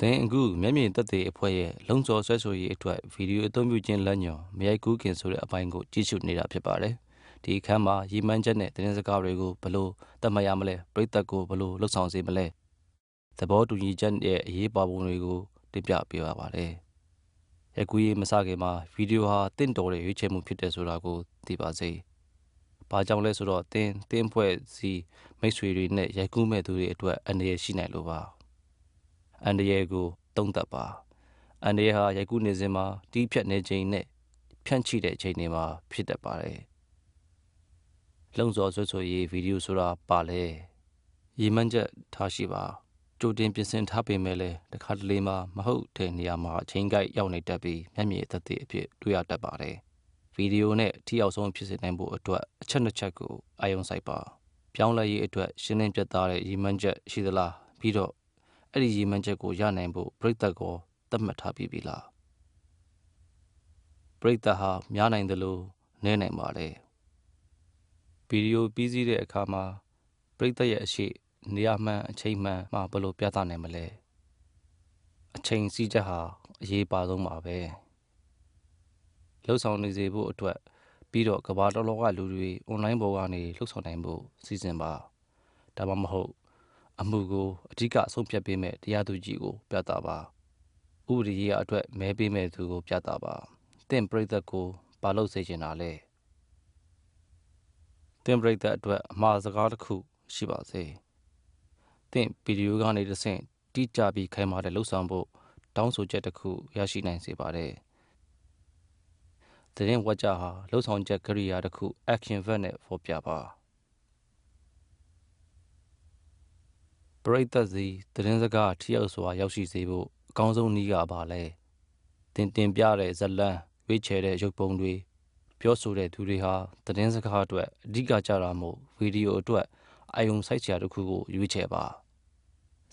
သင်အခုမျက်မြင်သက်သေအဖွဲ့ရဲ့လုံစော်ဆွဲဆိုရေးအတွက်ဗီဒီယိုအသုံးပြုခြင်းလမ်းညွှန်မရိုက်ကူးခင်ဆိုတဲ့အပိုင်းကိုကြည့်ရှုနေတာဖြစ်ပါတယ်။ဒီအခန်းမှာရည်မှန်းချက်နဲ့သတင်းစကားတွေကိုဘယ်လိုသတ်မှတ်ရမလဲပြိသက်ကိုဘယ်လိုလှုပ်ဆောင်စေမလဲသဘောတူညီချက်ရဲ့အရေးပါပုံတွေကိုတင်ပြပေးပါပါတယ်။ရိုက်ကူးရေးမစခင်မှာဗီဒီယိုဟာတင့်တော်တဲ့ရွေးချယ်မှုဖြစ်တယ်ဆိုတာကိုသိပါစေ။ဘာကြောင့်လဲဆိုတော့တင်းတင်းဖွဲ့စီမိတ်ဆွေတွေနဲ့ရိုက်ကူးမဲ့သူတွေအတွက်အနေရရှိနိုင်လို့ပါ။ အန်ဒရဲကိုတုံးသက်ပါအန်ဒရဲဟာရိုက်ကူးနေစဉ်မှာတီးဖြတ်နေချိန်နဲ့ဖြန့်ချိတဲ့ချိန်တွေမှာဖြစ်တတ်ပါတယ်လုံစော်ဆွဆွရေးဗီဒီယိုဆိုတာပါလေရေမှန်းချက်ထားရှိပါကြိုတင်ပြင်ဆင်ထားပေမဲ့လည်းတခါတလေမှမဟုတ်တဲ့နေရာမှာအချိန်ကိုက်ရောက်နေတတ်ပြီးမျက်မြင်အသက်အဖြစ်တွေ့ရတတ်ပါတယ်ဗီဒီယိုနဲ့ထိရောက်ဆုံးဖြစ်စေနိုင်ဖို့အတွက်အချက်နှစ်ချက်ကိုအာရုံစိုက်ပါပြောင်းလဲရေးအတွက်ရှင်းလင်းပြသတဲ့ရည်မှန်းချက်ရှိသလားပြီးတော့ အဲ့ဒီရည်မှန်းချက်ကိုရနိုင်ဖို့ပြိသက်ကိုသတ်မှတ်ထားပြီးပြီလားပြိသက်ဟာများနိုင်တယ်လို့နဲနိုင်ပါလေဗီဒီယိုပြီးစီးတဲ့အခါမှာပြိသက်ရဲ့အရှိနေရာမှန်အချိန်မှန်မှဘယ်လိုပြသနိုင်မလဲအချိန်စည်းချက်ဟာအရေးပါဆုံးပါပဲလှုပ်ဆောင်နေစေဖို့အတွက်ပြီးတော့ကဘာတော်လောကလူတွေအွန်လိုင်းပေါ်ကနေလှုပ်ဆောင်နိုင်ဖို့စီစဉ်ပါဒါမှမဟုတ် အမှုကိုအဓိကအဆုံးဖြတ်ပေးမဲ့တရားသူကြီးကို ပြသပါဥပဒေရေးအတွက်မဲပေးမဲ့သူကိုပြသပါတင့်ပြိသက်ကိုပါလို့စေချင်တာလဲတင့်ပြိသက်အတွက်အမှားစကားတစ်ခုရှိပါစေတင့်ဗီဒီယိုကနေတဆင့်တိကျပြီးခိုင်မာတဲ့လှုပ်ဆောင်ဖို့တောင်းဆိုချက်တစ်ခုရရှိနိုင်စေပါတယ်သတင်းဝါကြဟာလှုပ်ဆောင်ချက်ကိရိယာတစ်ခု action verb နဲ့ဖော်ပြပါ ပရိသတ်စီသတင်းစကားထိရောက်စွာရောက်ရှိစေဖို့အကောင်းဆုံးနည်းကပါလဲတင်တင်ပြတဲ့ဇလန်းရွေးချယ်တဲ့ရုပ်ပုံတွေပြောဆိုတဲ့သူတွေဟာသတင်းစကားအတွက်အဓိကကြတာမို့ဗီဒီယိုအတွက်အာယုံစိုက်စရာတစ်ခုကိုရွေးချယ်ပါ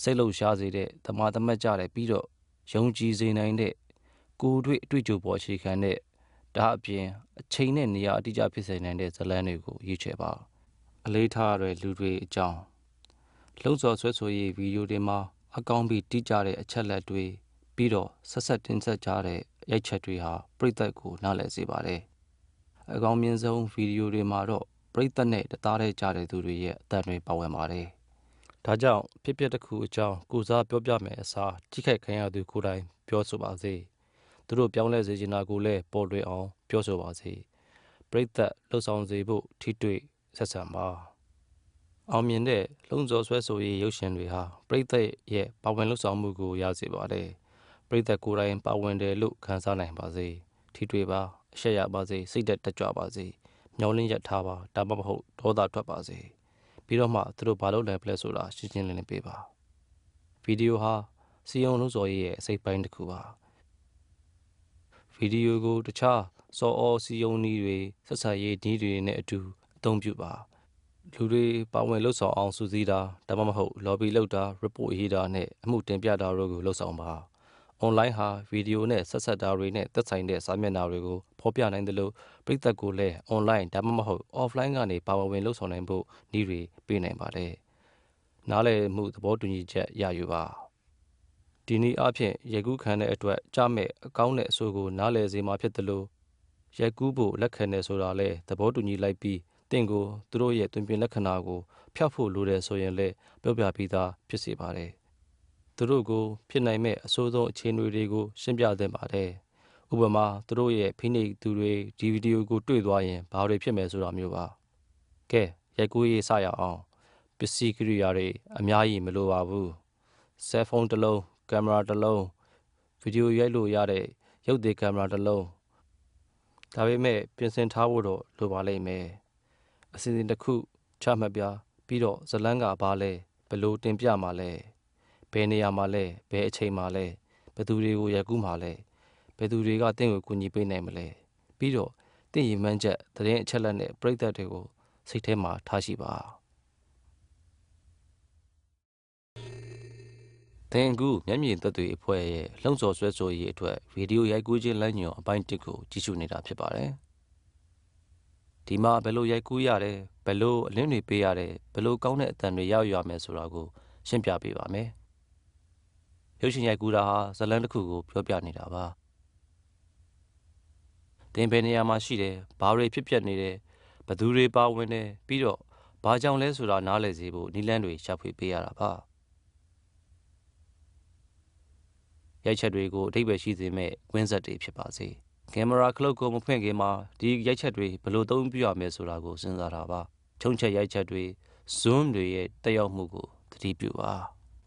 စိတ်လှုပ်ရှားစေတဲ့သမာသမတ်ကြတဲ့ပြီးတော့ယုံကြည်စေနိုင်တဲ့ကိုယ်တွေ့အတွေ့အကြုံပေါ်အခြေခံတဲ့ဒါအပြင်အချိန်နဲ့နေရာအတိအကျဖြစ်စေနိုင်တဲ့ဇလန်းတွေကိုရွေးချယ်ပါအလေးထားရတဲ့လူတွေအကြောင်း လှုပ်ဆော်ဆွဲဆိုရေးဗီဒီယိုတွေမှာအကောင်းပြီးတိကျတဲ့အချက်လက်တွေပြီးတော့ဆက်ဆက်တင်ဆက်ကြတဲ့ရိုက်ချက်တွေဟာပရိသတ်ကိုနားလည်စေပါတယ်။အကောင်းမြင်ဆုံးဗီဒီယိုတွေမှာတော့ပရိသတ်နဲ့တသားတည်းကြတဲ့သူတွေရဲ့အသံတွေပါဝင်ပါတယ်။ဒါကြောင့်ဖြစ်ပျက်တစ်ခုအကြောင်းကိုစားပြောပြမယ်အစားထိခိုက်ခံရသူကိုယ်တိုင်ပြောဆိုပါစေ။သူတို့ပြောင်းလဲစေချင်တာကိုလည်းပေါ်လွင်အောင်ပြောဆိုပါစေ။ပရိသတ်လှုပ်ဆောင်စေဖို့ထိတွေ့ဆက်ဆံပါ။ အောင်မြင်တဲ့လုံစော်ဆွဲဆိုရေးရုပ်ရှင်တွေဟာပရိသတ်ရဲ့ပါဝင်လှုပ်ဆောင်မှုကိုရစေပါတယ်ပရိသတ်ကိုယ်တိုင်ပါဝင်တယ်လို့ခံစားနိုင်ပါစေထိတွေ့ပါအရှက်ရပါစေစိတ်သက်တက်ကြွပါစေမျောလင်းရထားပါဒါမှမဟုတ်ဒေါသထွက်ပါစေပြီးတော့မှသူတို့ဘာလုပ်လဲပလဲဆိုတာရှင်းရှင်းလင်းလင်းပေးပါဗီဒီယိုဟာစီယုံလုံးစော်ရေးရဲ့အစိပ်ပိုင်းတစ်ခုပါဗီဒီယိုကိုတခြားစော်အော်စီယုံနည်းတွေဆက်ဆံရေးနည်းတွေနဲ့အတူအသုံးပြုပါ လူတွေပါဝင်လှုပ်ဆောင်အောင်စူးစီးတာဒါမှမဟုတ် lobby လုပ်တာ report ရေးတာနဲ့အမှုတင်ပြတာတို့ကိုလှုပ်ဆောင်ပါ။ online ဟာဗီဒီယိုနဲ့ဆက်ဆက်တာတွေနဲ့သက်ဆိုင်တဲ့စာမျက်နှာတွေကိုဖော်ပြနိုင်တယ်လို့ပြည်သက်ကိုလည်း online ဒါမှမဟုတ် offline ကနေပါဝင်လှုပ်ဆောင်နိုင်ဖို့နည်းတွေပေးနိုင်ပါတယ်။နားလည်မှုသဘောတူညီချက်ရယူပါ။ဒီနည်းအားဖြင့်ရေကူးခံတဲ့အတွက်ကြမဲ့အကောင်းတဲ့အဆိုကိုနားလည်စေမှာဖြစ်တယ်လို့ရက်ကူးဖို့လက်ခံနေဆိုတာလဲသဘောတူညီလိုက်ပြီးတ င့်ကိုသူတို့ရဲ့တွင်ပြင်လက္ခဏာကိုဖျောက်ဖို့လိုတယ်ဆိုရင်လည်းပြောပြပြီးသားဖြစ်စေပါတယ်။သူတို့ကိုဖြစ်နိုင်မဲ့အဆိုးဆုံးအခြေအနေတွေကိုရှင်းပြသင့်ပါတယ်။ဥပမာသူတို့ရဲ့ဖိနှိပ်သူတွေဒီဗီဒီယိုကိုတွေ့သွားရင်ဘာတွေဖြစ်မယ်ဆိုတာမျိုးပါ။ကဲရိုက်ကူးရေးစရအောင်ပစ္စည်းကိရိယာတွေအများကြီးမလိုပါဘူး။ဆဲဖုန်းတစ်လုံးကင်မရာတစ်လုံးဗီဒီယိုရိုက်လို့ရတဲ့ရုပ်သေးကင်မရာတစ်လုံးဒါပေမဲ့ပြင်ဆင်ထားဖို့တော့လိုပါလိမ့်မယ်။ အစီအစဉ်တစ်ခုချမှတ်ပြပြီးတော့ဇလန်းကဘာလဲဘယ်လိုတင်ပြမှာလဲဘယ်နေရာမှာလဲဘယ်အချိန်မှာလဲဘယ်သူတွေကိုရိုက်ကူးမှာလဲဘယ်သူတွေကတင့်ကိုကူညီပေးနိုင်မလဲပြီးတော့တင့်ရည်မှန်းချက်သတင်းအချက်လက်နဲ့ပြိသက်တွေကိုစိတ်ထဲမှာထားရှိပါတင်ကူမျက်မြင်သက်တွေအဖွဲ့ရဲ့လှုံ့ဆော်ဆွဲဆိုရေးအတွက်ဗီဒီယိုရိုက်ကူးခြင်းလမ်းညွှန်အပိုင်း1ကိုကြည့်ရှုနေတာဖြစ်ပါတယ်။ ဒီမှာဘယ်လိုရိုက်ကူးရတယ်ဘယ်လိုအလင်းတွေပေးရတယ်ဘယ်လိုကောင်းတဲ့အတန်တွေရောက်ရမယ်ဆိုတာကိုရှင်းပြပေးပါမယ်ရုပ်ရှင်ရိုက်ကူးတာဟာဇတ်လန်းတစ်ခုကိုပြောပြနေတာပါတင်ဘယ်နေရာမှာရှိတယ်ဘာတွေဖြစ်ပျက်နေတယ်ဘသူတွေပါဝင်တယ်ပြီးတော့ဘာကြောင့်လဲဆိုတာနားလည်စေဖို့နီလန်းတွေရှာဖွေပေးရတာပါရိုက်ချက်တွေကိုအထိပ္ပယ်ရှိစေမဲ့ကွင်းဆက်တွေဖြစ်ပါစေ ကင်မရာခလုတ်ကိုမဖွင့်ခင်မှာဒီရိုက်ချက်တွေဘယ်လိုသုံးပြရမလဲဆိုတာကိုစဉ်းစားတာပါချုံချက်ရိုက်ချက်တွေ zoom တွေရဲ့တက်ရောက်မှုကိုသတိပြုပါ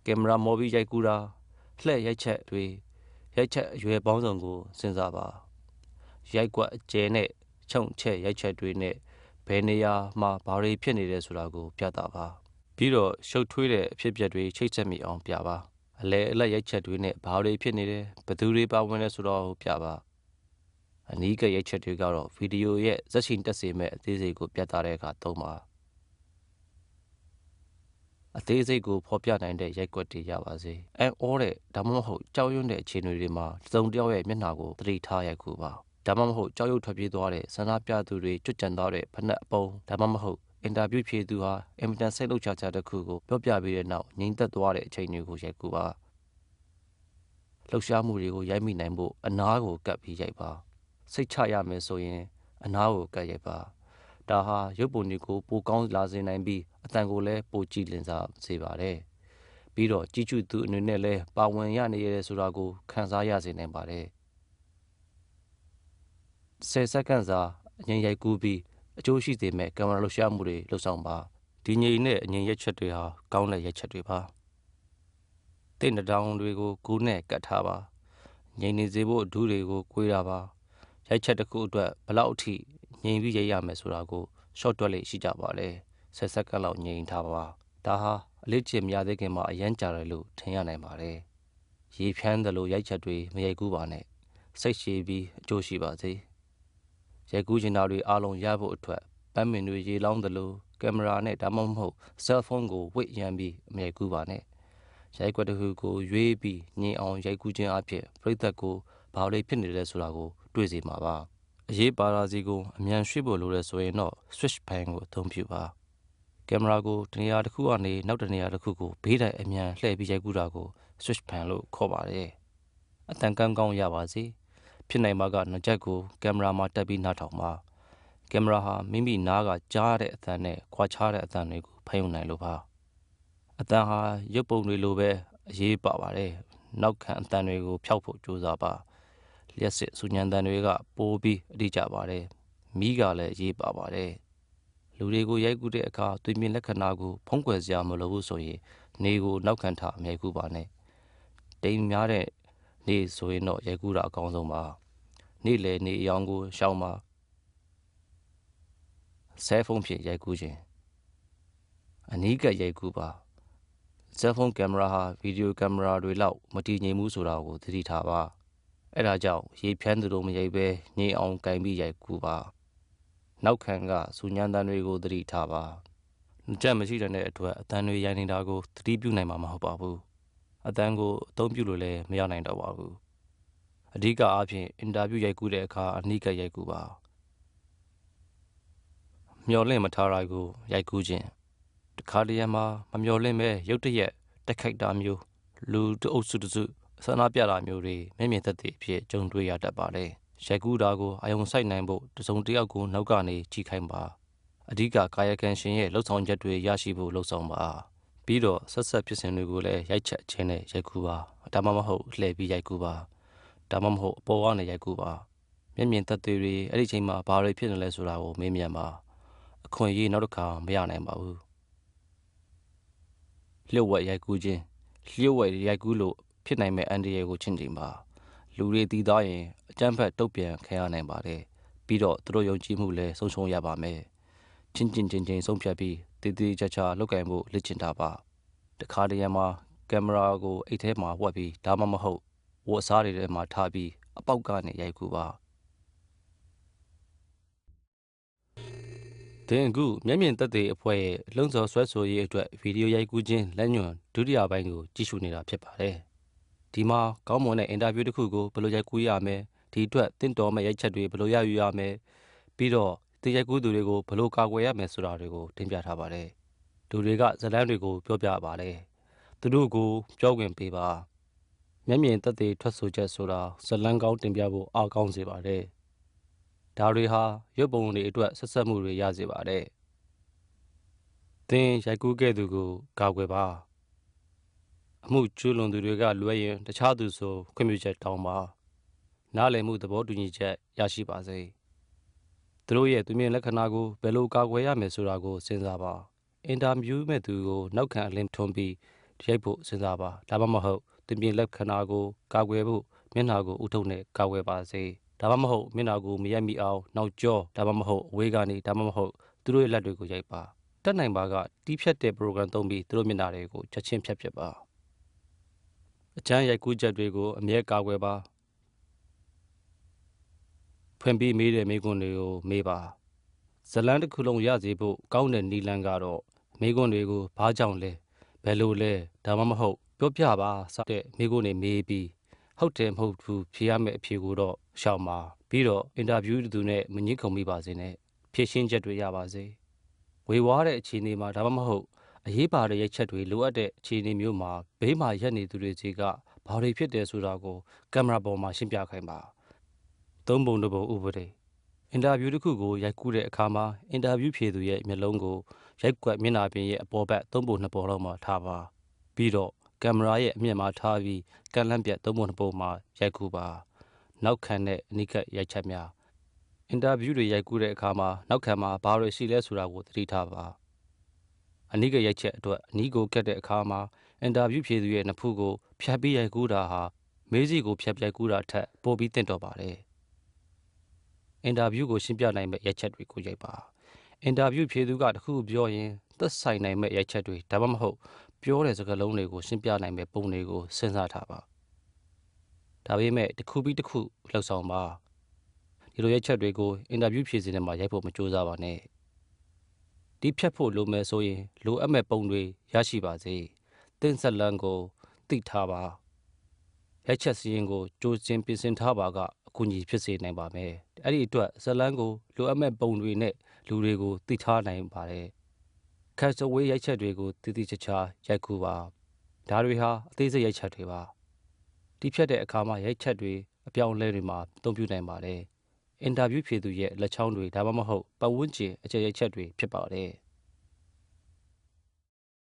ကင်မရာမော်ပြီးရိုက်ကူးတာလှည့်ရိုက်ချက်တွေရိုက်ချက်အရွယ်ပေါင်းစုံကိုစဉ်းစားပါရိုက်ကွက်အကျဲနဲ့ခြုံချက်ရိုက်ချက်တွေနဲ့ဘယ်နေရာမှာဘာတွေဖြစ်နေတယ်ဆိုတာကိုပြသပါပြီးတော့ရှုပ်ထွေးတဲ့အဖြစ်အပျက်တွေချိတ်ဆက်မိအောင်ပြပါအလဲအလက်ရိုက်ချက်တွေနဲ့ဘာတွေဖြစ်နေတယ်ဘသူတွေပါဝင်လဲဆိုတော့ပြပါ အနီးကရိုက်ချက်တွေကတော့ဗီဒီယိုရဲ့ဇက်ရှင်တက်စေမဲ့အသေးစိတ်ကိုပြသတဲ့အခါသုံးပါအသေးစိတ်ကိုဖော်ပြနိုင်တဲ့ရိုက်ကွက်တွေရပါစေ။အန်အောတဲ့ဒါမှမဟုတ်ကြောက်ရွံ့တဲ့အခြေအနေတွေမှာသုံးတယောက်ရဲ့မျက်နှာကိုသတိထားရိုက်ခုပါ။ဒါမှမဟုတ်ကြောက်ရွံ့ထွက်ပြေးသွားတဲ့ဆန္ဒပြသူတွေကြွကြံသွားတဲ့ဖက်နှက်အပုံဒါမှမဟုတ်အင်တာဗျူးဖြေသူဟာအင်မတန်စိတ်လှုပ်ရှားချက်တစ်ခုကိုပြောပြပြီးတဲ့နောက်ငြိမ်သက်သွားတဲ့အချိန်တွေကိုရိုက်ကူပါလှုပ်ရှားမှုတွေကိုရိုက်မိနိုင်ဖို့အနားကိုကပ်ပြီးရိုက်ပါ စိတ်ချရမယ်ဆိုရင် အနားကိုကပ်ရိုက်ပါဒါဟာရုပ်ပုံတွေကိုပိုကောင်းလာစေနိုင်ပြီးအတန်ကိုလည်းပိုကြည်လင်စားစေပါတယ်ပြီးတော့ကြီးကျူသူအနေနဲ့လည်းပါဝင်ရနေရဆိုတာကိုခံစားရစေနိုင်ပါတယ်10စက္ကန့်စာအငြိမ်ရိုက်ကူးပြီးအကျိုးရှိစေမဲ့ကင်မရာလှုပ်ရှားမှုတွေလှုပ်ဆောင်ပါဒီငြိမ်နဲ့အငြိမ်ရက်ချက်တွေဟာကောင်းတဲ့ရက်ချက်တွေပါတင့်တောင်တွေကိုကူးနဲ့ကတ်ထားပါငြိမ်နေစေဖို့ဒူးတွေကိုကွေးတာပါ ရိုက်ချက်တစ်ခုအတွက်ဘလောက်အထိငြိမ်ပြီးရိုက်ရမယ်ဆိုတာကို short တွက်လေးရှိကြပါလေ10စက္ကန့်လောက်ငြိမ်ထားပါဒါဟာအလေးကျင့်များသေးခင်မှာအရန်ကြာတယ်လို့ထင်ရနိုင်ပါတယ်ရေဖြန်းတယ်လို့ရိုက်ချက်တွေမရိုက်ကူးပါနဲ့စိတ်ရှည်ပြီးအကျိုးရှိပါစေရိုက်ကူးချင်တာတွေအားလုံးရဖို့အတွက်ပန်းမင်တွေရေလောင်းတယ်လို့ကင်မရာနဲ့ဒါမှမဟုတ်ဆဲလ်ဖုန်းကိုဝိတ်ရမ်းပြီးအမြိုက်ကူးပါနဲ့ရိုက်ကွက်တစ်ခုကိုရွေးပြီးညင်အောင်ရိုက်ကူးခြင်းအဖြစ်ပြိသက်ကိုဘာလို့ဖြစ်နေလဲဆိုတာကို တွေ့စေမှာပါအရေးပါတာစီကိုအမြန်ရွှေ့ဖို့လိုတယ်ဆိုရင်တော့ switch pan ကိုအသုံးပြုပါကင်မရာကိုတနေရာတစ်ခုကနေနောက်တနေရာတစ်ခုကိုဘေးတိုင်အမြန်လှည့်ပြီးရိုက်ကူးတာကို switch pan လို့ခေါ်ပါတယ်အတန်ကန်းကောင်းရပါစေဖြစ်နိုင်မှာကနှကြက်ကိုကင်မရာမှာတက်ပြီးနှာထောင်ပါကင်မရာဟာမိမိနားကကြားတဲ့အသံနဲ့ခွာခြားတဲ့အသံတွေကိုဖမ်းယူနိုင်လို့ပါအသံဟာရုပ်ပုံတွေလိုပဲအရေးပါပါတယ်နောက်ခံအသံတွေကိုဖျောက်ဖို့ကြိုးစားပါ လျှက်စစ်စူညံတန်တွေကပိုးပြီးအတိကျပါတယ်မိကလည်းအရေးပါပါတယ်လူတွေကိုရိုက်ကူးတဲ့အခါသွေးမြင်လက္ခဏာကိုဖုံးကွယ်စရာမလိုဘူးဆိုရင်နေကိုနောက်ခံထားအမြဲကူပါနဲ့တိမ်များတဲ့နေဆိုရင်တော့ရိုက်ကူးတာအကောင်းဆုံးပါနေ့လေနေအယောင်ကိုရှောင်းပါဆဲဖုန်းဖြင့်ရိုက်ကူးခြင်းအနီးကပ်ရိုက်ကူးပါဆဲဖုန်းကင်မရာဟာဗီဒီယိုကင်မရာတွေလောက်မတည်ငြိမ်ဘူးဆိုတာကိုသတိထားပါ အဲဒါကြောင့်ရေဖြန်းသူတို့မရိုက်ပဲငြိမ်အောင်ကင်ပြီးရိုက်ကူးပါနောက်ခံကစူညံတန်တွေကိုသတိထားပါကြက်မရှိတဲ့အတွက်အတန်တွေရိုက်နေတာကိုသတိပြုနိုင်မှာမဟုတ်ပါဘူးအတန်ကိုအသုံးပြုလို့လည်းမရနိုင်တော့ပါဘူးအဓိကအားဖြင့်အင်တာဗျူးရိုက်ကူးတဲ့အခါအနိကရိုက်ကူးပါမျော်လင့်မထားတာကိုရိုက်ကူးခြင်းတခါတရံမှာမမျော်လင့်ပဲရုတ်တရက်တက်ခိုက်တာမျိုးလူတအုပ်စုတစု ဆန္ဒပြတာမျိုးတွေမျက်မြင်သက်သေအဖြစ်ကြုံတွေ့ရတတ်ပါတယ်ရိုက်ကူးတာကိုအယုံဆိုင်နိုင်ဖို့တစုံတယောက်ကိုနောက်ကနေကြီးခိုင်းပါအဓိကကာယကံရှင်ရဲ့လှုပ်ဆောင်ချက်တွေရရှိဖို့လှုပ်ဆောင်ပါပြီးတော့ဆက်ဆက်ဖြစ်စဉ်တွေကိုလည်းရိုက်ချက်ခြင်းနဲ့ရိုက်ကူးပါဒါမှမဟုတ်လှည့်ပြီးရိုက်ကူးပါဒါမှမဟုတ်အပေါ်ကနေရိုက်ကူပါမျက်မြင်သက်သေတွေအဲ့ဒီချိန်မှာဘာတွေဖြစ်နေလဲဆိုတာကိုမေးမြန်းပါအခွင့်အရေးနောက်တစ်ခါမရနိုင်ပါဘူးလျှို့ဝှက်ရိုက်ကူးခြင်းလျှို့ဝှက်ရိုက်ကူးလို့ ဖြစ်နိုင်မဲ့အန်ဒီရဲကိုချင့်ချိန်ပါလူတွေတည်သားရင်အကြမ်းဖက်တုတ်ပြန်ခံရနိုင်ပါတယ်ပြီးတော့သူတို့ယုံကြည်မှုလည်းဆုံးရှုံးရပါမယ်ချင်းချင်းချင်းချင်းဆုံးဖြတ်ပြီးတည်တည်ချာချာလုပ်ကင်ဖို့လက်ကျင့်တာပါတခါတရံမှာကင်မရာကိုအိတ်ထဲမှာဝှက်ပြီးဒါမှမဟုတ်ဝတ်စားတွေထဲမှာထားပြီးအပေါက်ကနေရိုက်ကူပါတင်အခုမျက်မြင်သက်သေအဖွဲ့ရဲ့လုံစော်ဆွဲဆိုရေးအတွက်ဗီဒီယိုရိုက်ကူးခြင်းလက်ညွန်ဒုတိယပိုင်းကိုကြည့်ရှုနေတာဖြစ်ပါတယ် ဒီမှာကောင်းမွန်တဲ့အင်တာဗျူးတစ်ခုကိုဘယ်လိုရိုက်ကူးရမလဲဒီအတွက်တင့်တော်မဲ့ရိုက်ချက်တွေဘယ်လိုရယူရမလဲပြီးတော့ဒီရိုက်ကူးသူတွေကိုဘယ်လိုကာကွယ်ရမယ်ဆိုတာတွေကိုတင်ပြထားပါတယ်လူတွေကဇလန်းတွေကိုပြောပြပါတယ်သူတို့ကိုပြောဝင်ပေးပါမျက်မြင်သက်သေထွက်ဆိုချက်ဆိုတာဇလန်းကောင်းတင်ပြဖို့အားကောင်းစေပါတယ်ဒါတွေဟာရုပ်ပုံတွေအတွက်ဆက်ဆက်မှုတွေရစေပါတယ်သင်ရိုက်ကူးခဲ့သူကိုကာကွယ်ပါ အမှုကျူးလွန်သူတွေကလွဲရင်တခြားသူဆိုခွင့်ပြုချက်တောင်းပါနားလည်မှုသဘောတူညီချက်ရရှိပါစေသူတို့ရဲ့သူမြင်လက္ခဏာကိုဘယ်လိုကာကွယ်ရမယ်ဆိုတာကိုစဉ်းစားပါအင်တာဗျူးမဲ့သူကိုနောက်ခံအလင်းထွန်းပြီးရိုက်ဖို့စဉ်းစားပါဒါမှမဟုတ်သူမြင်လက္ခဏာကိုကာကွယ်ဖို့မျက်နှာကိုဥထုပ်နဲ့ကာကွယ်ပါစေဒါမှမဟုတ်မျက်နှာကိုမရက်မိအောင်နောက်ကျောဒါမှမဟုတ်အဝေးကနေဒါမှမဟုတ်သူတို့ရဲ့လက်တွေကိုရိုက်ပါတက်နိုင်ပါကတီးဖြတ်တဲ့ program သုံးပြီးသူတို့မျက်နှာတွေကိုချက်ချင်းဖြတ်ဖြစ်ပါ အချမ်းရိုက်ကူးချက်တွေကိုအမြဲကာကွယ်ပါဖွင့်ပြီးမေးတဲ့မိကွန်းတွေကိုမေးပါဇလန်းတစ်ခုလုံးရစေဖို့ကောင်းတဲ့နီလန်းကတော့မိကွန်းတွေကိုဘာကြောင့်လဲဘယ်လိုလဲဒါမှမဟုတ်ပြောပြပါစတဲ့မိကွန်းတွေမေးပြီးဟုတ်တယ်မဟုတ်ဘူးဖြေရမယ့်အဖြေကိုတော့ရှောင်ပါပြီးတော့အင်တာဗျူးသူနဲ့မငင်းခုန်မိပါစေနဲ့ဖြည့်ရှင်းချက်တွေရပါစေဝေဝါးတဲ့အခြေအနေမှာဒါမှမဟုတ် အရေးပါတဲ့ရိုက်ချက်တွေလိုအပ်တဲ့အခြေအနေမျိုးမှာဘေးမှာရက်နေသူတွေစီကဘာတွေဖြစ်တယ်ဆိုတာကိုကင်မရာပေါ်မှာရှင်းပြခိုင်းပါသုံးပုံတစ်ပုံဥပဒေအင်တာဗျူးတစ်ခုကိုရိုက်ကူးတဲ့အခါမှာအင်တာဗျူးဖြေသူရဲ့မျက်လုံးကိုရိုက်ကွက်မျက်နှာပြင်ရဲ့အပေါ်ဘက်သုံးပုံနှစ်ပုံလောက်မှာထားပါပြီးတော့ကင်မရာရဲ့အမြင့်မှာထားပြီးကန်လန့်ပြတ်သုံးပုံနှစ်ပုံမှာရိုက်ကူးပါနောက်ခံတဲ့အနိကရိုက်ချက်များအင်တာဗျူးတွေရိုက်ကူးတဲ့အခါမှာနောက်ခံမှာဘာတွေရှိလဲဆိုတာကိုသတိထားပါ အနိကရိုက်ချက်အတွက်အနီးကိုကတ်တဲ့အခါမှာအင်တာဗျူးဖြေသူရဲ့နှစ်ဖူးကိုဖြတ်ပြီးရိုက်ကူးတာဟာမေးစီကိုဖြတ်ပြိုက်ကူးတာထက်ပိုပြီးတင့်တော်ပါတယ်အင်တာဗျူးကိုရှင်းပြနိုင်မဲ့ရိုက်ချက်တွေကိုရိုက်ပါအင်တာဗျူးဖြေသူကတခုပြောရင်သက်ဆိုင်နိုင်မဲ့ရိုက်ချက်တွေဒါမှမဟုတ်ပြောတဲ့စကားလုံးတွေကိုရှင်းပြနိုင်မဲ့ပုံတွေကိုစဉ်းစားထားပါဒါပေမဲ့တစ်ခုပြီးတစ်ခုလှုပ်ဆောင်ပါဒီလိုရိုက်ချက်တွေကိုအင်တာဗျူးဖြေစီထဲမှာရိုက်ဖို့မကြိုးစားပါနဲ့ ဒီဖြတ်ဖို့လိုမယ်ဆိုရင်လိုအပ်မဲ့ပုံတွေရရှိပါစေတင်းဆက်လန်းကိုသိထားပါရိုက်ချက်စီရင်ကိုကြိုးစင်ပြင်ဆင်ထားပါကအကူအညီဖြစ်စေနိုင်ပါမယ်အဲ့ဒီအတွက်ဇလန်းကိုလိုအပ်မဲ့ပုံတွေနဲ့လူတွေကိုသိထားနိုင်ပါတယ်ခက်စဝေးရိုက်ချက်တွေကိုတည်တည်ချာချာရိုက်ကူပါဒါတွေဟာအသေးစိတ်ရိုက်ချက်တွေပါတီးဖြတ်တဲ့အခါမှာရိုက်ချက်တွေအပြောင်းအလဲတွေမှာအသုံးပြုနိုင်ပါတယ် အင်တာဗျူးဖြေသူရဲ့လက်ချောင်းတွေဒါမှမဟုတ်ပတ်ဝန်းကျင်အခြေရိုက်ချက်တွေဖြစ်ပါတယ်